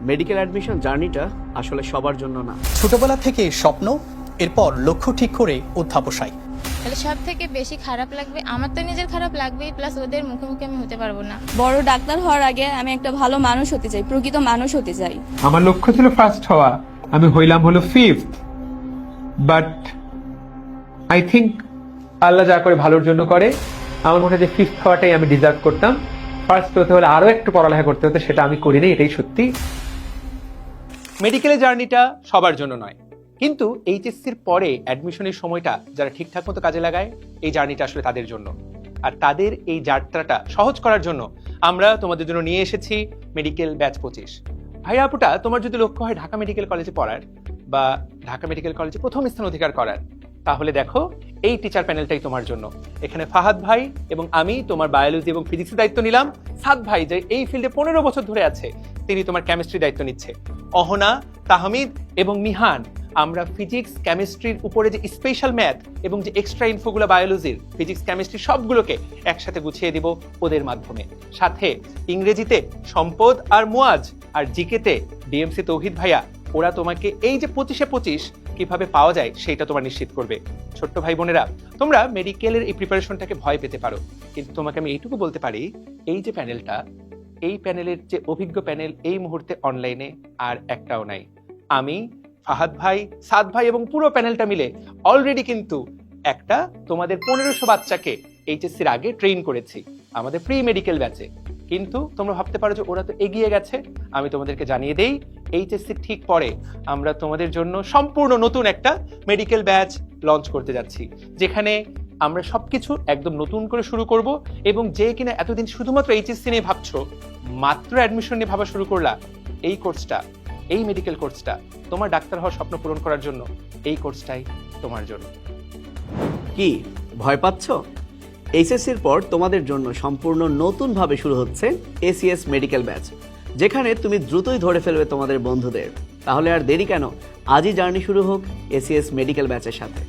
Medical admission জার্নিটা আসলে সবার জন্য না। ছোটবেলা থেকে স্বপ্ন এরপর লক্ষ্য ঠিক করে অধ্যাবসায়। তাহলে সব থেকে বেশি খারাপ লাগবে আমার তো নিজের খারাপ লাগবেই প্লাস ওদের মুখোমুখি আমি হতে পারব না। বড় ডাক্তার হওয়ার আগে আমি একটা ভালো মানুষ হতে চাই প্রকৃত মানুষ হতে চাই। আমার লক্ষ্য ছিল ফার্স্ট হওয়া আমি হইলাম হলো ফিফথ বাট আই থিঙ্ক আল্লাহ যা করে ভালোর জন্য করে আমার মনে হয় যে ফিফথ হওয়াটাই আমি ডিজার্ভ করতাম। ফার্স্ট হতে হলে আরও একটু পড়ালেখা করতে হতো সেটা আমি করিনি এটাই সত্যি। মেডিকেলের জার্নিটা সবার জন্য নয়। কিন্তু এইচএসসির পরে অ্যাডমিশনের সময়টা যারা ঠিকঠাক মতো কাজে লাগায়, এই জার্নিটা আসলে তাদের জন্য। আর তাদের এই যাত্রাটা সহজ করার জন্য আমরা তোমাদের জন্য নিয়ে এসেছি মেডিকেল ব্যাচ পঁচিশ। ভাইয়া আপুটা, তোমার যদি লক্ষ্য হয় ঢাকা মেডিকেল কলেজে পড়ার বা ঢাকা মেডিকেল কলেজে প্রথম স্থান অধিকার করার, তাহলে দেখো এই টিচার প্যানেলটাই তোমার জন্য। এখানে ফাহাদ ভাই এবং আমি তোমার বায়োলজি এবং ফিজিক্সের দায়িত্ব নিলাম। সাদ ভাই যে এই ফিল্ডে পনেরো বছর ধরে আছে, তিনি তোমার কেমিস্ট্রি দায়িত্ব নিচ্ছে। অহনা, তাহমিদ এবং মিহান। আমরা ফিজিক্স, কেমিস্ট্রির উপরে যে স্পেশাল ম্যাথ এবং যে এক্সট্রা ইনফোগুলো বায়োলজির, ফিজিক্স, কেমিস্ট্রি সবগুলোকে একসাথে গুছিয়ে দিব ওদের মাধ্যমে। সাথে ইংরেজিতে সম্পদ আর মুয়াজ আর জিকেতে ডিএমসি তৌহিদ ভাইয়া, ওরা তোমাকে এই যে পঁচিশে পঁচিশ কীভাবে পাওয়া যায় সেটা তোমার নিশ্চিত করবে। ছোট্ট ভাই বোনেরা, তোমরা মেডিকেলের এই প্রিপারেশনটাকে ভয় পেতে পারো। কিন্তু তোমাকে আমি এইটুকু বলতে পারি, এই যে প্যানেলটা এই প্যানেলের যে অভিজ্ঞ প্যানেল এই মুহূর্তে অনলাইনে আর একটাও নাই। আমি, ফাহাদ ভাই, সাদ ভাই এবং পুরো প্যানেলটা মিলে অলরেডি কিন্তু একটা তোমাদের পনেরোশো বাচ্চাকে এইচএসসির আগে ট্রেন করেছি, আমাদের প্রি মেডিকেল ব্যাচে কিন্তু তোমরা ভাবতে পারো যে ওরা তো এগিয়ে গেছে। আমি তোমাদেরকে জানিয়ে দেই এইচএসসি ঠিক পরে আমরা তোমাদের জন্য সম্পূর্ণ নতুন একটা মেডিকেল ব্যাচ লঞ্চ করতে যাচ্ছি, যেখানে আমরা সবকিছু একদম নতুন করে শুরু করব এবং যে কিনা এতদিন শুধুমাত্র এইচএসসি নিয়ে ভাবছ, মাত্র অ্যাডমিশন নিয়ে ভাবা শুরু করলা, এই কোর্সটা এই মেডিকেল কোর্সটা তোমার ডাক্তার হওয়ার স্বপ্ন পূরণ করার জন্য, এই কোর্সটাই তোমার জন্য। কি, ভয় পাচ্ছ? এইচএসসির পর তোমাদের জন্য সম্পূর্ণ নতুনভাবে শুরু হচ্ছে এসিএস মেডিকেল ব্যাচ যেখানে তুমি দ্রুতই ধরে ফেলবে তোমাদের বন্ধুদের। তাহলে আর দেরি কেন? আজই জার্নি শুরু হোক এসিএস মেডিকেল ব্যাচের সাথে।